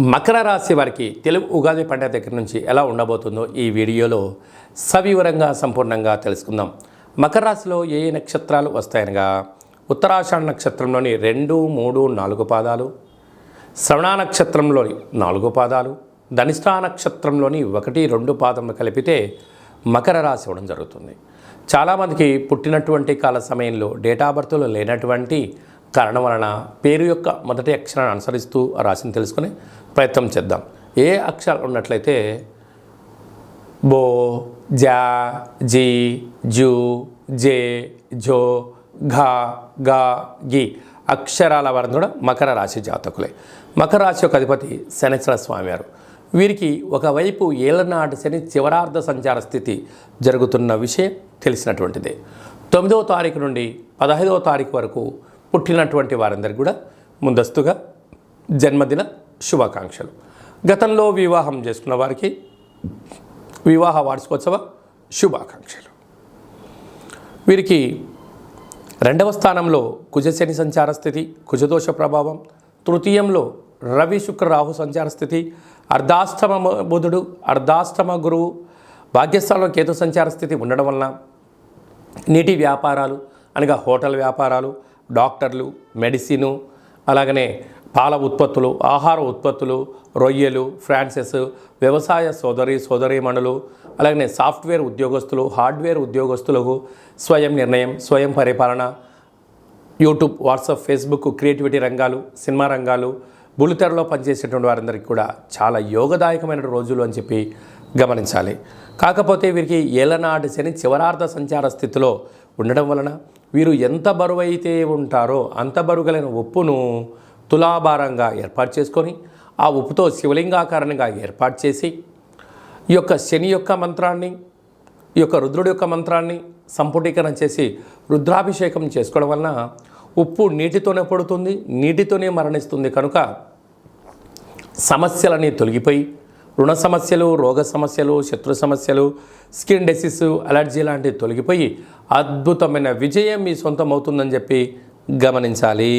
మకర రాశి వారికి తెలుగు ఉగాది పండుగ దగ్గర నుంచి ఎలా ఉండబోతుందో ఈ వీడియోలో సవివరంగా సంపూర్ణంగా తెలుసుకుందాం. మకర రాశిలో ఏ ఏ నక్షత్రాలు వస్తాయనగా ఉత్తరాషాఢ నక్షత్రంలోని రెండు మూడు నాలుగు పాదాలు శ్రవణ నక్షత్రంలోని నాలుగు పాదాలు ధనిష్ఠా నక్షత్రంలోని ఒకటి రెండు పాదములు కలిపితే మకర రాశి ఇవ్వడం జరుగుతుంది. చాలామందికి పుట్టినటువంటి కాల సమయంలో డేటా బర్త్లో లేనటువంటి కారణం వలన పేరు యొక్క మొదటి అక్షరాన్ని అనుసరిస్తూ ఆ రాశిని తెలుసుకుని ప్రయత్నం చేద్దాం. ఏ అక్షరాలు ఉన్నట్లయితే బో జా జీ జూ జే జో ఘా గా గి అక్షరాల వారిని కూడా మకర రాశి జాతకులే. మకర రాశి యొక్క అధిపతి శనేశ్వర స్వామివారు వీరికి ఒకవైపు ఏళ్ళనాటి శని చివరార్ధ సంచార స్థితి జరుగుతున్న విషయం తెలిసినటువంటిదే. తొమ్మిదవ తారీఖు నుండి పదహైదవ తారీఖు వరకు పుట్టినటువంటి వారందరికీ కూడా ముందస్తుగా జన్మదిన శుభాకాంక్షలు. గతంలో వివాహం చేసుకున్న వారికి వివాహ వార్షికోత్సవ శుభాకాంక్షలు. వీరికి రెండవ స్థానంలో కుజశని సంచార స్థితి కుజదోష ప్రభావం తృతీయంలో రవి శుక్ర రాహు సంచార స్థితి అర్ధాష్టమ బుధుడు అర్ధాష్టమ గురువు భాగ్యస్థానంలో కేతు సంచార స్థితి ఉండడం వలన నీటి వ్యాపారాలు అనగా హోటల్ వ్యాపారాలు డాక్టర్లు మెడిసిను అలాగనే పాల ఉత్పత్తులు ఆహార ఉత్పత్తులు రొయ్యలు ఫ్రాన్సెస్ వ్యవసాయ సోదరి సోదరీమణులు అలాగనే సాఫ్ట్వేర్ ఉద్యోగస్తులు హార్డ్వేర్ ఉద్యోగస్తులకు స్వయం నిర్ణయం స్వయం పరిపాలన యూట్యూబ్ వాట్సాప్ ఫేస్బుక్ క్రియేటివిటీ రంగాలు సినిమా రంగాలు బులితెరలో పనిచేసేటువంటి వారందరికీ కూడా చాలా యోగదాయకమైన రోజులు అని చెప్పి గమనించాలి. కాకపోతే వీరికి ఏలనాటి శని చివరార్థ సంచార స్థితిలో ఉండడం వలన వీరు ఎంత బరువు అయితే ఉంటారో అంత బరువుగలైన ఉప్పును తులాభారంగా ఏర్పాటు చేసుకొని ఆ ఉప్పుతో శివలింగాకారంగా ఏర్పాటు చేసి ఈ యొక్క శని యొక్క మంత్రాన్ని ఈ యొక్క రుద్రుడి యొక్క మంత్రాన్ని సంపుటీకరణ చేసి రుద్రాభిషేకం చేసుకోవడం వలన ఉప్పు నీటితోనే పడుతుంది నీటితోనే మరణిస్తుంది. కనుక సమస్యలన్నీ తొలగిపోయి రుణ సమస్యలు రోగ సమస్యలు శత్రు సమస్యలు స్కిన్ డిసీస్ అలర్జీ లాంటివి తొలగిపోయి అద్భుతమైన విజయం మీ సొంతం అవుతుందని చెప్పి గమనించాలి.